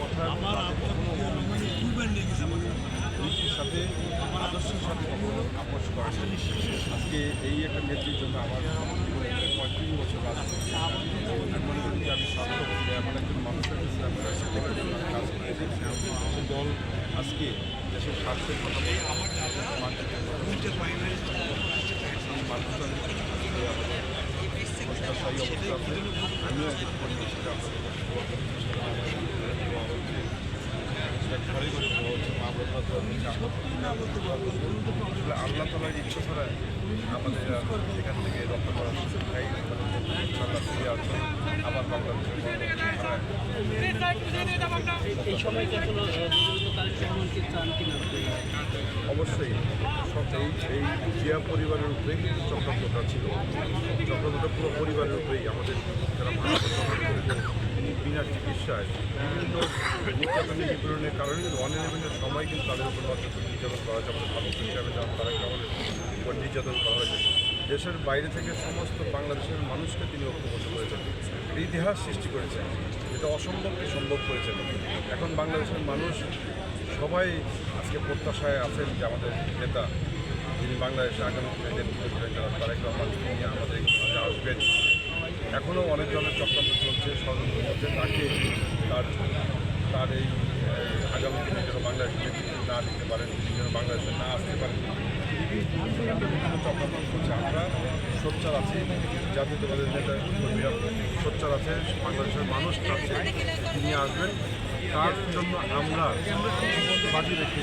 কথা নীতির সাথে আদর্শের সাথে কখনো আপোষ করে। আজকে এই একটা নেত্রীর জন্য আমার জীবনে পঁয়ত্রিশ বছর রাজনীতি আমি মনে করি আমি সার্থক এমন একজন মানুষের কাছে আমরা সেখানে কাজ করে দিয়েছি সে দল আজকে দেশের স্বার্থের কথা বলে মানুষের অবস্থা আছে আল্লাহ তালার ইচ্ছা ছাড়া আমাদের এখান থেকে করার সুযোগ নাই ইনশাল্লাহ ফিরে আসবে আবার এই সময়টা অবশ্যই এই এই জিয়া পরিবারের উপরেই কিন্তু চক্রান্তটা ছিল। চক্রান্তটা পুরো পরিবারের উপরেই আমাদের যারা বিনা চিকিৎসায় বিভিন্ন নির্যাতনের নিপীড়নের কারণে ওয়ান ইলেভেনের সময় কিন্তু তাদের উপর নজর নির্যাতন করা হয়েছে আমাদের ভালো হিসাবে যেমন তারা আমাদের উপর নির্যাতন করা হয়েছে দেশের বাইরে থেকে সমস্ত বাংলাদেশের মানুষকে তিনি ঐক্যবদ্ধ করেছেন ইতিহাস সৃষ্টি করেছেন এটা অসম্ভবকে সম্ভব করেছেন এখন বাংলাদেশের মানুষ সবাই আজকে প্রত্যাশায় আছেন যে আমাদের নেতা যিনি বাংলাদেশে আগামী দিনে নেতৃত্ব দেবেন যারা তারেক রহমান তিনি আমাদের আসবেন এখনও অনেক ধরনের চক্রান্ত চলছে, ষড়যন্ত্র চলছে, তাকে তার তার এই আগামী দিনে যেন বাংলাদেশ না দিতে পারেন, তিনি যেন বাংলাদেশে না আসতে পারেন। আমরা, সোচ্চার আছি। জাতীয়তাবাদের নেতা কর্মীরা সোচ্চার আছে, বাংলাদেশের মানুষ চাচ্ছে তিনি আসবেন। তার জন্য আমরা বাজি রেখে